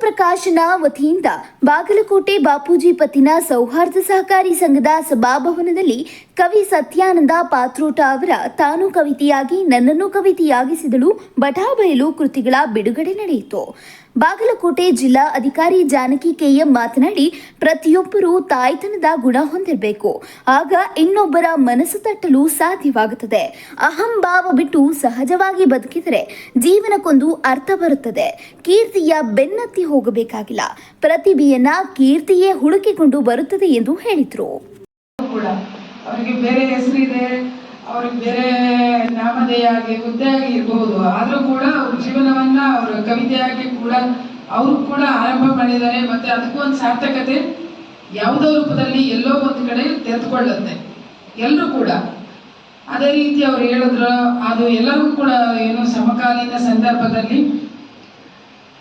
ಪ್ರಕಾಶನ ವತಿಯಿಂದ ಬಾಗಲಕೋಟೆ ಬಾಪೂಜಿ ಪತ್ತಿನ ಸೌಹಾರ್ದ ಸಹಕಾರಿ ಸಂಘದ ಸಭಾಭವನದಲ್ಲಿ ಕವಿ ಸತ್ಯಾನಂದ ಪಾತ್ರೋಟ ಅವರ ತಾನು ಕವಿತೆಯಾಗಿ ನನ್ನನ್ನು ಕವಿತೆಯಾಗಿಸಿದಳು ಬಟಾಬಯಲು ಕೃತಿಗಳ ಬಿಡುಗಡೆ ನಡೆಯಿತು. ಬಾಗಲಕೋಟೆ ಜಿಲ್ಲಾ ಅಧಿಕಾರಿ ಜಾನಕಿ ಕೆಎಂ ಮಾತನಾಡಿ, ಪ್ರತಿಯೊಬ್ಬರೂ ತಾಯ್ತನದ ಗುಣ ಹೊಂದಿರಬೇಕು. ಆಗ ಇನ್ನೊಬ್ಬರ ಮನಸ್ಸು ತಟ್ಟಲು ಸಾಧ್ಯವಾಗುತ್ತದೆ. ಅಹಂಭಾವ ಬಿಟ್ಟು ಸಹಜವಾಗಿ ಬದುಕಿದರೆ ಜೀವನಕ್ಕೊಂದು ಅರ್ಥ ಬರುತ್ತದೆ. ಕೀರ್ತಿಯ ಬೆನ್ನತ್ತಿ ಹೋಗಬೇಕಾಗಿಲ್ಲ. ಪ್ರತಿಭೆಯನ್ನ ಕೀರ್ತಿಯೇ ಹುಡುಕಿಕೊಂಡು ಬರುತ್ತದೆ ಎಂದು ಹೇಳಿದರು. ಅವರಿಗೆ ಬೇರೆ ಹೆಸರಿದೆ ಅವ್ರಿಗೆ ಬೇರೆ ನಾಮಧೇಯ ಆಗಿ ಹುದ್ದೆ ಆಗಿ ಇರಬಹುದು ಆದರೂ ಕೂಡ ಅವ್ರ ಜೀವನವನ್ನ ಅವ್ರ ಕವಿತೆಯಾಗಿ ಕೂಡ ಅವರು ಕೂಡ ಆರಂಭ ಮಾಡಿದ್ದಾರೆ. ಮತ್ತೆ ಅದಕ್ಕೂ ಒಂದು ಸಾರ್ಥಕತೆ ಯಾವುದೋ ರೂಪದಲ್ಲಿ ಎಲ್ಲೋ ಒಂದು ಕಡೆ ತೆರೆದುಕೊಳ್ಳುತ್ತೆ. ಎಲ್ಲರೂ ಕೂಡ. ಅದೇ ರೀತಿ ಅವ್ರು ಹೇಳಿದ್ರು, ಅದು ಎಲ್ಲರಿಗೂ ಕೂಡ ಏನು ಸಮಕಾಲೀನ ಸಂದರ್ಭದಲ್ಲಿ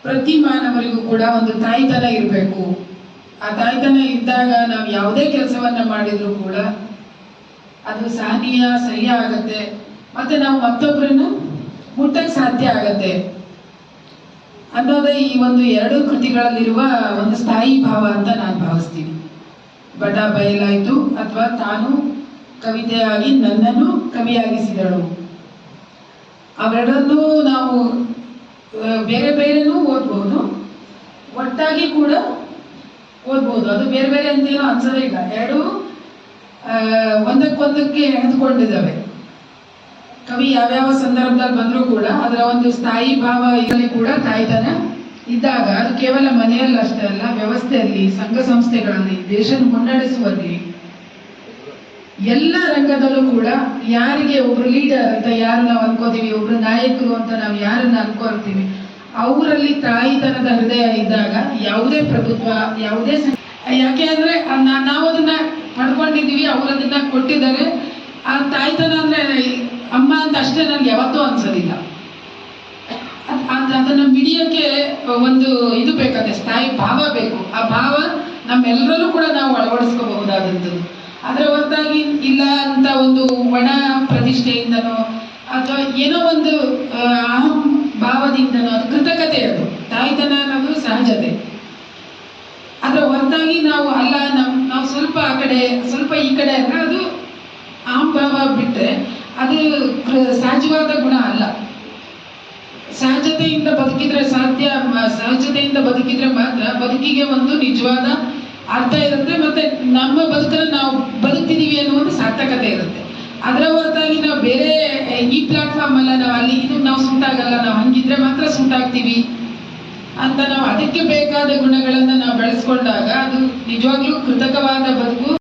ಪ್ರತಿ ಮಾನವರಿಗೂ ಕೂಡ ಒಂದು ತಾಯ್ತನ ಇರಬೇಕು. ಆ ತಾಯ್ತನ ಇದ್ದಾಗ ನಾವು ಯಾವುದೇ ಕೆಲಸವನ್ನ ಮಾಡಿದ್ರು ಕೂಡ ಅದು ಸಹನೀಯ ಸಹ್ಯ ಆಗತ್ತೆ. ಮತ್ತೆ ನಾವು ಮತ್ತೊಬ್ಬರನ್ನು ಮುಟ್ಟಕ್ಕೆ ಸಾಧ್ಯ ಆಗತ್ತೆ. ಅನ್ನೋದೇ ಈ ಒಂದು ಎರಡು ಕೃತಿಗಳಲ್ಲಿರುವ ಒಂದು ಸ್ಥಾಯಿ ಭಾವ ಅಂತ ನಾನು ಭಾವಿಸ್ತೀನಿ. ಬಡ ಬಯಲಾಯಿತು ಅಥವಾ ತಾನು ಕವಿತೆಯಾಗಿ ನನ್ನನ್ನು ಕವಿಯಾಗಿಸಿದಳು. ಅವೆರಡನ್ನೂ ನಾವು ಬೇರೆ ಬೇರೆನೂ ಓದ್ಬೋದು. ಒಟ್ಟಾಗಿ ಕೂಡ ಓದ್ಬೋದು. ಅದು ಬೇರೆ ಬೇರೆ ಅಂತೇನೋ ಅನ್ಸೋದೇ ಇಲ್ಲ. ಎರಡು ಒಂದಕ್ಕೊಂದಕ್ಕೆ ಹೆಣೆದುಕೊಂಡಿದ್ದಾವೆ ಕವಿ ಯಾವ್ಯಾವ ಸಂದರ್ಭದಲ್ಲಿ ಬಂದರೂ ಕೂಡ ಅದರ ಒಂದು ಸ್ಥಾಯಿ ಭಾವ ಇದರಲ್ಲಿ ಕೂಡ ತಾಯಿತನ ಇದ್ದಾಗ ಅದು ಕೇವಲ ಮನೆಯಲ್ಲಿ ಅಷ್ಟೇ ಅಲ್ಲ, ವ್ಯವಸ್ಥೆಯಲ್ಲಿ, ಸಂಘ ಸಂಸ್ಥೆಗಳಲ್ಲಿ ದೇಶದ ಮುನ್ನಡೆಸುವಲ್ಲಿ ಎಲ್ಲ ರಂಗದಲ್ಲೂ ಕೂಡ ಯಾರಿಗೆ ಒಬ್ರು ಲೀಡರ್ ಅಂತ ಯಾರು ನಾವು ಅನ್ಕೋತೀವಿ, ಒಬ್ರು ನಾಯಕರು ಅಂತ ನಾವು ಯಾರನ್ನ ಅನ್ಕೊಳ್ತೀವಿ, ಅವರಲ್ಲಿ ತಾಯಿತನದ ಹೃದಯ ಇದ್ದಾಗ ಯಾವುದೇ ಪ್ರಭುತ್ವ, ಯಾವುದೇ ಯಾಕೆ ಅಂದ್ರೆ ನಾವು ಅದನ್ನ ಪಡ್ಕೊಂಡಿದೀವಿ ಅವ್ರು ಅದನ್ನ ಕೊಟ್ಟಿದ್ದಾರೆ. ಆ ತಾಯ್ತನ ಅಂದ್ರೆ ಅಮ್ಮ ಅಂತ ಅಷ್ಟೇ ನನಗೆ ಯಾವತ್ತೂ ಅನ್ಸೋದಿಲ್ಲ. ಅದು ಅದ್- ಅದನ್ನ ಮಿಡಿಯಕ್ಕೆ ಒಂದು ಇದು ಬೇಕಾದ್ರೆ ಸ್ಥಾಯಿ ಭಾವ ಬೇಕು. ಆ ಭಾವ ನಮ್ಮೆಲ್ಲರಲ್ಲೂ ಕೂಡ ನಾವು ಅಳವಡಿಸ್ಕೋಬಹುದಾದಂಥದ್ದು. ಅದರ ಹೊರತಾಗಿ ಇಲ್ಲ ಅಂತ ಒಂದು ಒಣ ಪ್ರತಿಷ್ಠೆಯಿಂದನೋ, ಅಥವಾ ಏನೋ ಒಂದು ಅಹಂ ಭಾವದಿಂದನೋ ಅದು ಕೃತಕತೆ ಅದು. ತಾಯ್ತನ ಅನ್ನೋದು ಸಹಜತೆ ಅದರ ಹೊರತಾಗಿ ನಾವು ಅಲ್ಲ ನಮ್ ನಾವು ಸ್ವಲ್ಪ ಆ ಕಡೆ, ಸ್ವಲ್ಪ ಈ ಕಡೆ ಅಂದ್ರೆ ಅದು ಅಹಂಭಾವ ಬಿಟ್ಟರೆ ಅದು ಸಹಜವಾದ ಗುಣ ಅಲ್ಲ. ಸಹಜತೆಯಿಂದ ಬದುಕಿದ್ರೆ ಸಾಧ್ಯ ಸಹಜತೆಯಿಂದ ಬದುಕಿದ್ರೆ ಮಾತ್ರ ಬದುಕಿಗೆ ಒಂದು ನಿಜವಾದ ಅರ್ಥ ಇರುತ್ತೆ ಮತ್ತೆ ನಮ್ಮ ಬದುಕನ್ನು ನಾವು ಬದುಕ್ತಿದ್ದೀವಿ ಅನ್ನೋ ಒಂದು ಸಾರ್ಥಕತೆ ಇರುತ್ತೆ. ಅದರ ಹೊರತಾಗಿ ನಾವು ಬೇರೆ ಈ ಪ್ಲಾಟ್ಫಾರ್ಮ್ ಅಲ್ಲ, ನಾವು ಅಲ್ಲಿ ಇದು ನಾವು ಸುಂಟಾಗಲ್ಲ, ನಾವು ಹಂಗಿದ್ರೆ ಮಾತ್ರ ಸುಂಟಾಗ್ತೀವಿ ಅಂತ ನಾವು ಅದಕ್ಕೆ ಬೇಕಾದ ಗುಣಗಳನ್ನ ನಾವು ಬೆಳೆಸ್ಕೊಂಡಾಗ ಅದು ನಿಜವಾಗ್ಲೂ ಕೃತಕವಾದ ಬದುಕು.